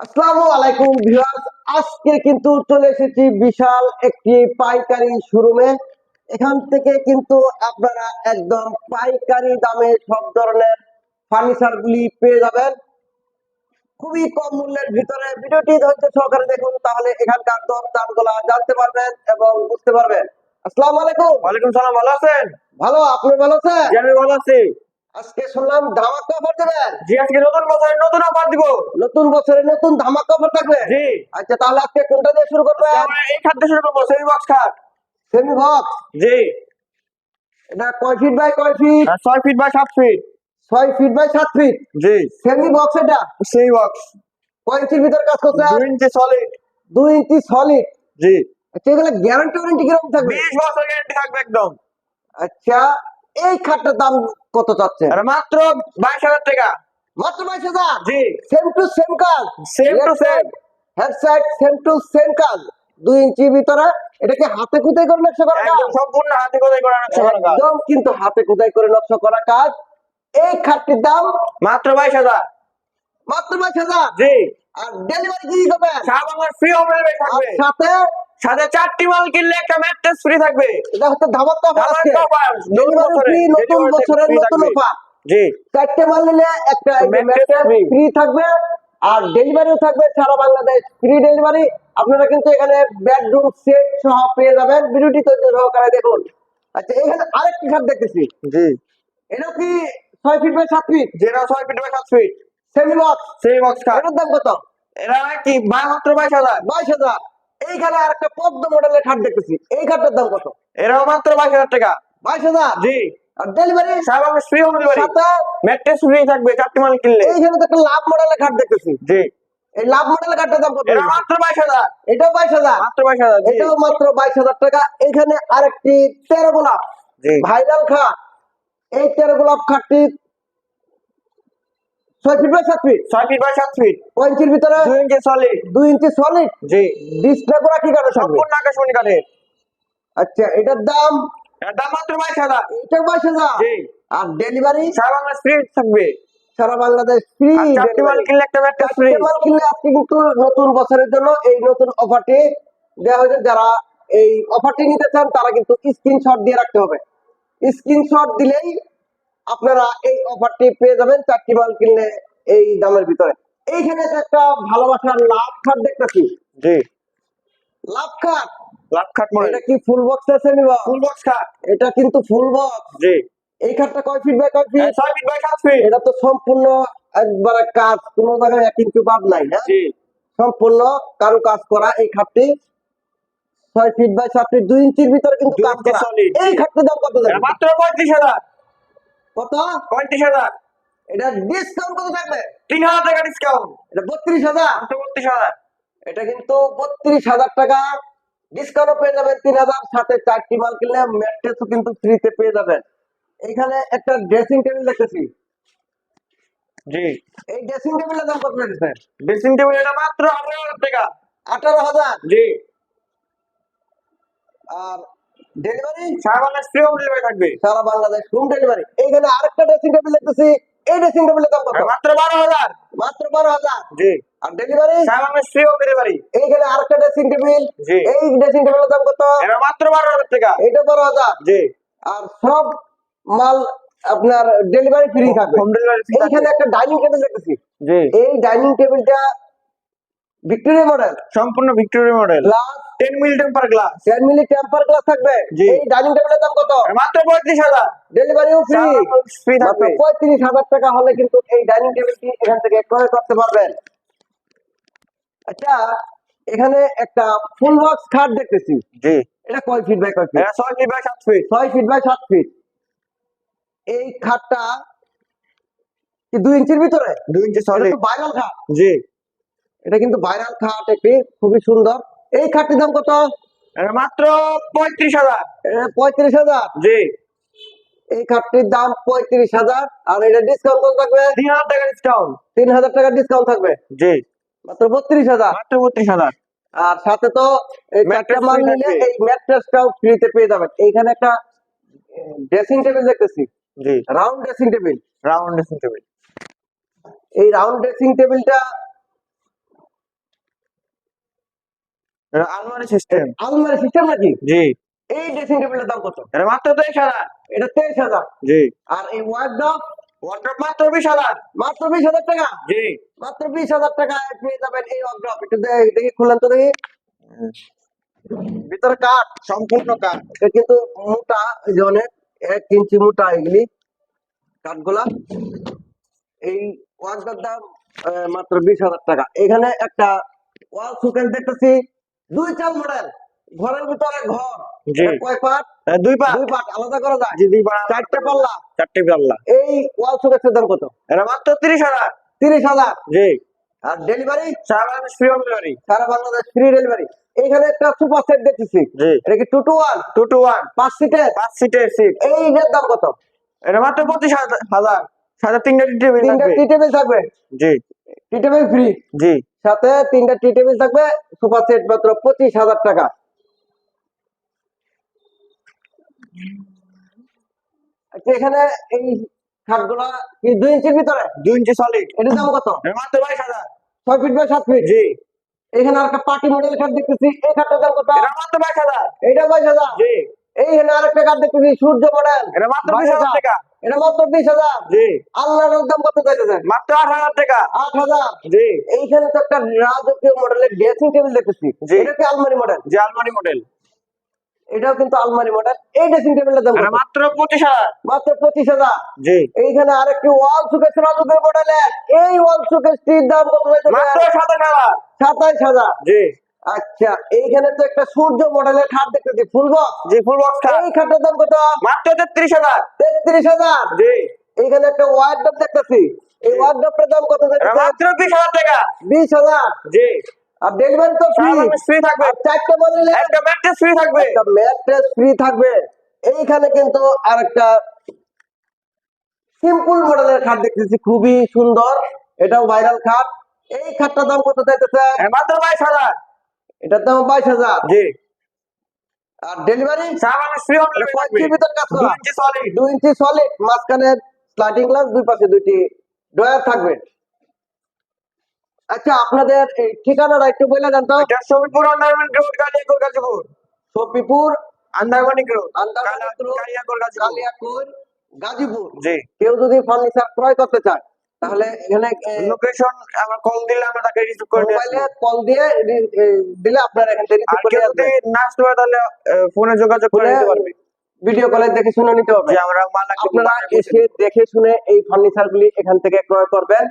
আসসালামু আলাইকুম ভিউয়ার্স আজকে কিন্তু চলে এসেছি বিশাল একটি পাইকারি শোরুমে। এখান থেকে কিন্তু আপনারা একদম পাইকারি দামে সব ধরনের ফার্নিচার পেয়ে যাবেন। খুবই কম মূল্যের ভিতরে ভিডিওটি ধৈর্য সহকারে দেখুন তাহলে এখানকার দর দামগুলা জানতে পারবেন এবং বুঝতে পারবেন। আসসালামু আলাইকুম। ওয়ালাইকুম সালাম ভালো আছেন? ভালো আপনি ভালো আছেন? আমি ভালো আছি। আজকে শুনলাম ধামাকা অফার দেবেন। জি আজকে নতুন বছরের নতুন অফার দিব। নতুন বছরে নতুন ধামাকা অফার থাকবে? জি। আচ্ছা তাহলে আজকে কোনটা দিয়ে শুরু করবেন? আমরা এই খাদ্য শুরু করব সেমি বক্স খাট। সেমি বক্স জি। এটা কয় ফিট বাই কয় ফিট আর ছয় ফিট বাই সাত ফিট ছয় ফিট বাই সাত ফিট জি। সেমি বক্স এটা? সেমি বক্স কয় ইঞ্চির ভিতর কাজ করছে? দুই ইঞ্চি সলিড দুই ইঞ্চি সলিড জি। আচ্ছা এগুলো গ্যারান্টি ওয়ারেন্টি কীরকম থাকবে? বিশ বছর গ্যারান্টি থাকবে একদম। আচ্ছা এই খাটটার দাম কত চাচ্ছে মাত্র বাইশ হাজার টাকা। মাত্র বাইশ হাজার? জি। সেম টু সেম কাজ। Same to same. Headset same to same কাজ। দুই ইঞ্চি ভিতরে এটাকে হাতে কুতাই করে নকশা করা কাজ? সম্পূর্ণ হাতে কোথায় করা নকশা করা কাজ। একদম কিন্তু হাতে কুতাই করে নকশা করা কাজ। এই খাটটির দাম? মাত্র বাইশ হাজার। মাত্র বাইশ হাজার? জি। আর ডেলিভারি কি সারা বাংলার ফ্রি থাকবে। সাথে সাথে চারটি মাল কিনলে একটা ম্যাট্রেস ফ্রি থাকবে। এটা হচ্ছে ধামাকা অফার নতুন বছরের নতুন অফার জি। চারটে মাল নিলে একটা ফ্রি থাকবে আর ডেলিভারিও থাকবে সারা বাংলাদেশ। ফ্রি ডেলিভারি আপনারা কিন্তু এখানে বেডরুম সেট সহ পেয়ে যাবেন। ভিডিওটি তৈরি সহকারে দেখুন। আচ্ছা এখানে আরেকটি খাট দেখতেছি। জি। এটা কি ছয় ফিট বাই সাত ফিট যেটা ছয় ফিট বাই সাত ফিট সেমি বক্স সেই বক্স খাট। এটার দাম কত? এরা কি বা মাত্র বাইশ হাজার? বাইশ হাজার। এইখানে আরেকটা পদ্ম মডেলের খাট দেখতেছি। এই খাটটার দাম কত? এরাও মাত্র বাইশ হাজার টাকা। বাইশ হাজার? জি। আর ডেলিভারি সারা বাংলা ফ্রি হোম ডেলিভারি সাথে? ম্যাট্রেস ফ্রি থাকবে চারটি মাল কিনলে। এইখানে তো একটা লাভ মডেলের খাট দেখতেছি। জি। এই লাভ মডেলের খাটটার দাম কত? এরা মাত্র এটাও টাকা। এখানে আরেকটি তেরো গোলাপ। জি। ভাইরাল খাট। এই তেরো গোলাপ খাটটি ছয় ফিট বাই সাত ফিট? ছয় ফিট বাই সাত ফিট। কয় ইঞ্চির ভিতরে? দুই ইঞ্চি সলিড দুই ইঞ্চি সলিড জি। ডিসপ্লে করা কি কাটে সম্পূর্ণ আকাশমণি কাঠের। আচ্ছা এটার দাম? এর দাম মাত্র বাইশ হাজার। এটাও বাইশ হাজার? জি। আর ডেলিভারি সারা বাংলা ফ্রি থাকবে। সারা বাংলাদেশ ফ্রি আর কিনলে একটা ম্যাট্রেস ফ্রি মাল কিনলে আজকে কিন্তু নতুন বছরের জন্য এই নতুন অফারটি দেওয়া হয়েছে। যারা এই অফারটি নিতে চান তারা কিন্তু স্ক্রিনশট দিয়ে রাখতে হবে। স্ক্রিনশট দিলেই আপনারা এই অফারটি পেয়ে যাবেন চারটি মাল কিনলে এই দামের ভিতরে। এইখানে একটা ভালোবাসার লাভ খাট দেখতেছি। জি। লাভ খাট? লাখ খাট মডেল এটা কি ফুল বক্স আছে নিবা ফুল বক্স খাট। এটা কিন্তু ফুল বক্স জি। এই খাটটা কয় ফিট বাই কয় ফিট ছয় ফিট বাই ফিট এটা তো সম্পূর্ণ একবারে কাজ কোনো জায়গায় এক ইঞ্চি বাদ নাই হ্যাঁ জি। সম্পূর্ণ কারু কাজ করা এই খাটটি। ছয় ফিট বাই সাত ফিট দুই ইঞ্চির ভিতরে কিন্তু কাজ করা। এই খাটটির দাম কত মাত্র পঁয়ত্রিশ হাজার। কত? পঁয়ত্রিশ হাজার। এটা ডিসকাউন্ট কত থাকবে? তিন হাজার টাকা ডিসকাউন্ট এটা বত্রিশ হাজার? বত্রিশ হাজার। এটা কিন্তু বত্রিশ হাজার টাকা। ডিসকাউন্ট পেয়ে যাবেন তিন হাজার। সাথে চারটি মাল কিনলে ম্যাট্রেসও কিন্তু ফ্রিতে পেয়ে যাবেন। এখানে একটা ড্রেসিং টেবিল দেখতেছি। জি। এই ড্রেসিং টেবিলের দাম কত লেগেছে ড্রেসিং টেবিল এটা মাত্র আঠারো হাজার টাকা। আঠারো হাজার? জি। আর ডেলিভারি সারা বাংলা ফ্রি হোম ডেলিভারি থাকবে। সারা বাংলাদেশ হোম ডেলিভারি এইখানে আরেকটা ড্রেসিং টেবিল দেখতেছি। এই ড্রেসিং টেবিলের দাম কত? মাত্র বারো হাজার। মাত্র বারো হাজার? জি। আর ডেলিভারি সারা বাংলা ফ্রি হোম ডেলিভারি এইখানে আরেকটা ড্রেসিং টেবিল জি। এই ড্রেসিং টেবিলের দাম কত? এটা মাত্র বারো হাজার টাকা। এইটা বারো হাজার। জি। আর সব মাল আপনার ডেলিভারি ফ্রি থাকবে। হোম ডেলিভারি এইখানে একটা ডাইনিং টেবিল দেখতেছি। জি। এই ডাইনিং টেবিলটা ভিক্টোরিয়া মডেল সম্পূর্ণ Victoria model glass ten milli temper glass ten milli temper glass থাকবে। এই ডাইনিং টেবিলের দাম কত? মাত্র পঁয়ত্রিশ হাজার। ডেলিভারিও ফ্রি ফ্রি মাত্র থাকবে। পঁয়ত্রিশ হাজার টাকা হলে কিন্তু এই ডাইনিং টেবিলটি এখান থেকে ক্রয় করতে পারবেন। আচ্ছা এখানে একটা ফুল বক্স খাট দেখতেছি। জি। এটা কয় ফিট বাই কয় ফিট এটা ছয় ফিট বাই সাত ফিট ছয় ফিট বাই সাত ফিট এই খাটটা কি দুই ইঞ্চির ভিতরে? দুই ইঞ্চি এটা সলিড ভাইরাল খাট জি। এটা কিন্তু ভাইরাল খাট একটি খুবই সুন্দর। এই খাটটির দাম কত? মাত্র পঁয়ত্রিশ হাজার। পঁয়ত্রিশ হাজার? জি। এই খাটটির দাম পঁয়ত্রিশ হাজার আর এটা ডিসকাউন্ট কত থাকবে? তিন হাজার টাকা ডিসকাউন্ট তিন হাজার টাকা ডিসকাউন্ট থাকবে? জি। মাত্র বত্রিশ হাজার? মাত্র বত্রিশ হাজার। আর সাথে তো এই চারটা Mattress মাল free নিলে থাকবে। এই ম্যাট্রেসটাও ফ্রিতে পেয়ে যাবেন। এইখানে একটা ড্রেসিং টেবিল দেখতেছি। জি। Round dressing table round dressing table এই রাউন্ড ড্রেসিং টেবিলটা এটা আলমারি সিস্টেম আলমারি সিস্টেম নাকি? জি। এই ড্রেসিং টেবিলের দাম কত? এটা মাত্র তেইশ হাজার। এটা তেইশ হাজার। জি। আর এই ওয়ার্ড্রপ ওয়ার্ড্রপ মাত্র বিশ হাজার। মাত্র বিশ হাজার টাকা? জি। মাত্র বিশ হাজার টাকায় পেয়ে যাবেন এই ওয়ার্ড্রপ একটু দেখি খুললেন তো দেখি। ভিতরে কাঠ সম্পূর্ণ কাজ এটা কিন্তু মোটা যে অনেক এক ইঞ্চি মোটা এগুলি কাঠগুলা। এই ওয়ার্ডটার দাম মাত্র বিশ হাজার টাকা। এখানে একটা ওয়াল সুকেন দেখতেছি। দুই চাল মডেল ঘরের ভিতরে ঘর কয় পাট? দুই দুই পাট আলাদা করা যায়? জি দুই পা চারটে পাল্লা। চারটে পাল্লা। এই ওয়াল সুকেনের দাম কত? এটা মাত্র তিরিশ হাজার। তিরিশ হাজার? জি। আর ডেলিভারি সারা বাংলাদেশ ফ্রি হোম ডেলিভারি সারা বাংলাদেশ ফ্রি ডেলিভারি এইখানে একটা সুপার সেট দেখতেছি। এটা কি টু টু পাঁচ সিটের পাঁচ সিটের সিট এই এর দাম কত? এটা মাত্র টেবিল থাকবে টি টেবিল থাকবে? জি। টি টেবিল ফ্রি জি। সাথে তিনটা টি টেবিল থাকবে সুপার সেট মাত্র পঁচিশ হাজার টাকা। আচ্ছা এখানে এই খাটগুলা কি দুই ইঞ্চির ভিতরে? দুই ইঞ্চি সলিড এটার দাম কত? এটা মাত্র বাইশ হাজার। ছয় ফিট বাই সাত ফিট? জি। এখানে আর একটা পার্টি মডেল খাট দেখতেছি এই খাটটার দাম কত? এটা মাত্র বাইশ হাজার। এইটা বাইশ হাজার? জি। এইখানে আরেকটা কাঠ দেখতেছি সূর্য মডেল। এটা মাত্র বিশ হাজার। টাকা। এটা মাত্র বিশ হাজার। জি। আল্লাহর দাম কত চাইতেছেন? মাত্র আট হাজার টাকা। আট হাজার? জি। এইখানে তো একটা রাজকীয় মডেলের ড্রেসিং টেবিল দেখতেছি। এটা কি আলমারি মডেল যে আলমারি মডেল এটাও কিন্তু আলমারি মডেল এই ড্রেসিং টেবিলের দাম মাত্র পঁচিশ হাজার। মাত্র পঁচিশ হাজার। জি। এইখানে আরেকটি ওয়াল সুকেশ রাজকীয় মডেলের এই ওয়াল সুকেশটির দাম কত মাত্র সাতাশ হাজার। সাতাইশ হাজার। জি। আচ্ছা এইখানে তো একটা সূর্য মডেলের খাট দেখতেছি। ফুল বক্স জি ফুল বক্স খাট। এই খাটের দাম কত? মাত্র তেত্রিশ হাজার। তেত্রিশ হাজার? জি। এইখানে একটা ওয়ার্ডরোব দেখতেছি। এই ওয়ার্ডরোবটার দাম কত মাত্র বিশ হাজার টাকা। বিশ হাজার? জি। আর ডেলিভারি তো ফ্রি ফ্রি থাকবে। একটা ম্যাট্রেস ফ্রি থাকবে। একটা ম্যাট্রেস ফ্রি থাকবে। এইখানে কিন্তু আরেকটা সিম্পল মডেলের খাট দেখতেছি। খুবই সুন্দর। এটাও ভাইরাল খাট। এই খাটটার দাম কত চাইতেছে মাত্র বাইশ হাজার। এটার দাম বাইশ হাজার। জি। আর ডেলিভারি দুই ইঞ্চি সলিড মাঝখানে স্লাইডিং গ্লাস দুই পাশে দুইটি ড্রয়ার থাকবে। আচ্ছা আপনাদের এই ঠিকানাটা একটু বলে দেন তো। এটা সবিপুর আন্ডারমেন্ট রোড কালিয়াকোর গাজীপুর সফিপুর আন্ডারমানিক রোড রোড, কালিয়াকোর গাজীপুর গাজীপুর। জি। কেউ যদি ফার্নিচার ক্রয় করতে চায় তাহলে এখানে লোকেশন আমরা কল দিলে আমরা তাকে রিসিভ করে মোবাইলে কল দিয়ে দিলে আপনার এখান থেকে রিসিভ করে যদি না আসতে পারে তাহলে ফোনে যোগাযোগ করে নিতে পারবে। ভিডিও কলে দেখে শুনে নিতে হবে। আমরা আপনারা এসে দেখে শুনে এই ফার্নিচার গুলি এখান থেকে ক্রয় করবেন।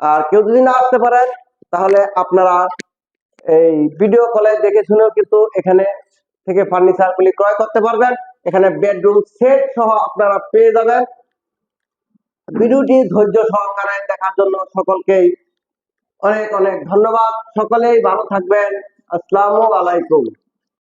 আর কেউ যদি না আসতে পারেন তাহলে আপনারা এই ভিডিও কলে দেখে শুনেও কিন্তু এখানে থেকে ফার্নিচার গুলি ক্রয় করতে পারবেন। এখানে বেডরুম সেট সহ আপনারা পেয়ে যাবেন। ভিডিওটি ধৈর্য সহকারে দেখার জন্য সকলকেই অনেক অনেক ধন্যবাদ। সকলেই ভালো থাকবেন। আসসালামু আলাইকুম।